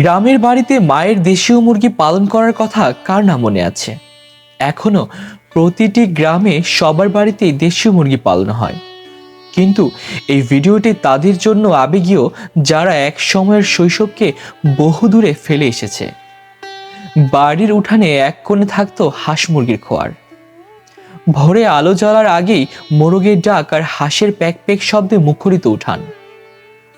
গ্রামের বাড়িতে মায়ের দেশীয় মুরগি পালন করার কথা কার না মনে আছে? এখনও প্রতিটি গ্রামে সবার বাড়িতেই দেশীয় মুরগি পালন হয়। কিন্তু এই ভিডিওটি তাদের জন্য আবেগীয়, যারা এক সময়ের শৈশবকে বহুদূরে ফেলে এসেছে। বাড়ির উঠানে এক কোণে থাকতো হাঁস মুরগির খোয়ার। ভোরে আলো জ্বলার আগেই মোরগের ডাক আর হাঁসের প্যাক প্যাক শব্দে মুখরিত উঠান।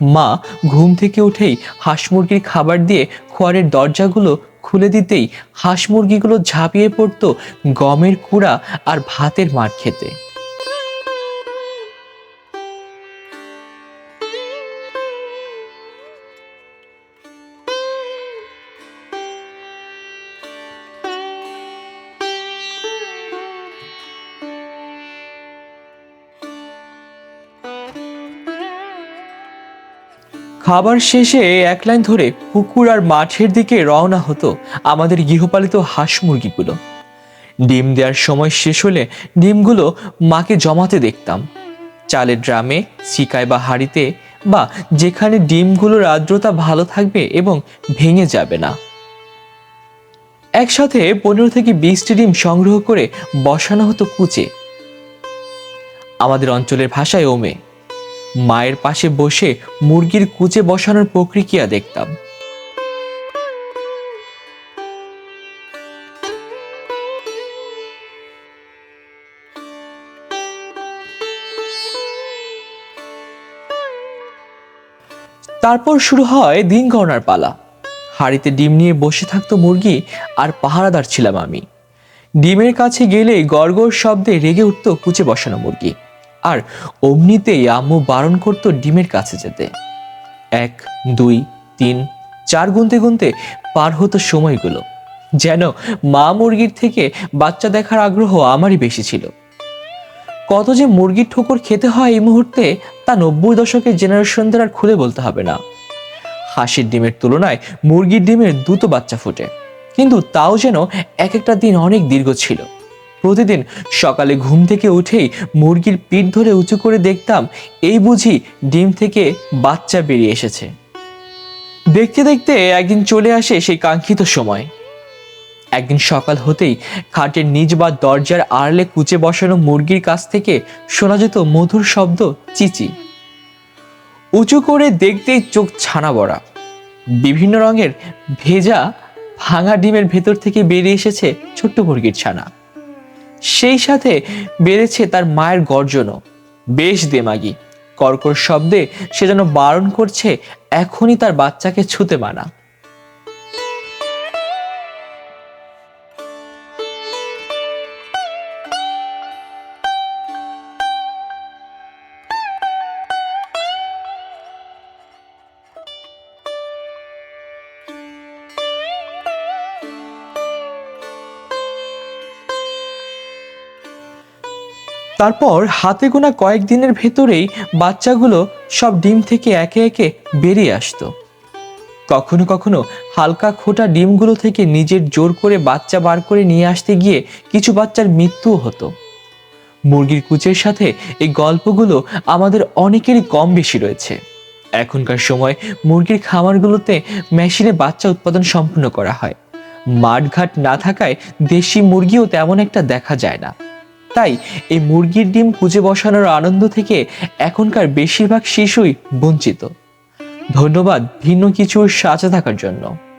মা ঘুম থেকে উঠেই হাঁস মুরগির খাবার দিয়ে খোয়ারের দরজাগুলো খুলে দিতেই হাঁস মুরগিগুলো ঝাঁপিয়ে পড়তো গমের কুড়া আর ভাতের মার খেতে। খাবার শেষে এক লাইন ধরে পুকুর আর মাঠের দিকে রওনা হতো আমাদের গৃহপালিত হাঁস মুরগিগুলো। ডিম দেওয়ার সময় শেষ হলে ডিমগুলো মাকে জমাতে দেখতাম। চালের ড্রামে শিকায় বা হাঁড়িতে বা যেখানে ডিমগুলোর আর্দ্রতা ভালো থাকবে এবং ভেঙে যাবে না। একসাথে পনেরো থেকে বিশটি ডিম সংগ্রহ করে বসানো হতো কুচে। আমাদের অঞ্চলের ভাষায় ওমে। মায়ের পাশে বসে মুরগির কুচে বসানোর প্রক্রিয়া দেখতাম। তারপর শুরু হয় দিন গণনার পালা। হাড়িতে ডিম নিয়ে বসে থাকতো মুরগি আর পাহারাদার ছিলাম আমি। ডিমের কাছে গেলে গড়গড় শব্দে রেগে উঠতো কুচে বসানো মুরগি। আর অমনিতেই আম্মু বারণ করতো ডিমের কাছে যেতে। এক, দুই, তিন, চার গুনতে গুনতে পার হতো সময়গুলো। যেন মা মুরগির থেকে বাচ্চা দেখার আগ্রহ আমারই বেশি ছিল। কত যে মুরগির ঠোকর খেতে হয় এই মুহূর্তে তা নব্বই দশকের জেনারেশনদের আর খুলে বলতে হবে না। হাঁসের ডিমের তুলনায় মুরগির ডিমের দ্রুত বাচ্চা ফোটে। কিন্তু তাও যেন এক একটা দিন অনেক দীর্ঘ ছিল। প্রতিদিন সকালে ঘুম থেকে উঠেই মুরগির পিঠ ধরে উঁচু করে দেখতাম এই বুঝি ডিম থেকে বাচ্চা বেরিয়ে এসেছে। দেখতে দেখতে একদিন চলে আসে সেই কাঙ্ক্ষিত সময়। একদিন সকাল হতেই খাটের নিচ বা দরজার আড়লে কুচে বসানো মুরগির কাছ থেকে শোনা যেত মধুর শব্দ, চিচি। উঁচু করে দেখতেই চোখ ছানা বড়া। বিভিন্ন রঙের ভেজা, ভাঙা ডিমের ভেতর থেকে বেরিয়ে এসেছে ছোট্ট মুরগির ছানা। সেই সাথে বেড়েছে তার মায়ের গর্জনও। বেশ দেমাগি কর্কর শব্দে সে যেন বারণ করছে, এখনই তার বাচ্চাকে ছুতে মানা। তারপর হাতে গোনা কয়েকদিনের ভেতরেই বাচ্চাগুলো সব ডিম থেকে একে একে বেরিয়ে আসতো। কখনো কখনো হালকা খোটা ডিমগুলো থেকে নিজের জোর করে বাচ্চা বার করে নিয়ে আসতে গিয়ে কিছু বাচ্চার মৃত্যুও হতো। মুরগির কুচের সাথে এই গল্পগুলো আমাদের অনেকেরই কম বেশি রয়েছে। এখনকার সময় মুরগির খামারগুলোতে মেশিনে বাচ্চা উৎপাদন সম্পূর্ণ করা হয়। মাঠঘাট না থাকায় দেশি মুরগিও তেমন একটা দেখা যায় না। তাই এই মুরগির ডিম খুঁজে বসানোর আনন্দ থেকে এখনকার বেশিরভাগ শিশুই বঞ্চিত। ধন্যবাদ ভিন্ন কিছুর সাজা থাকার জন্য।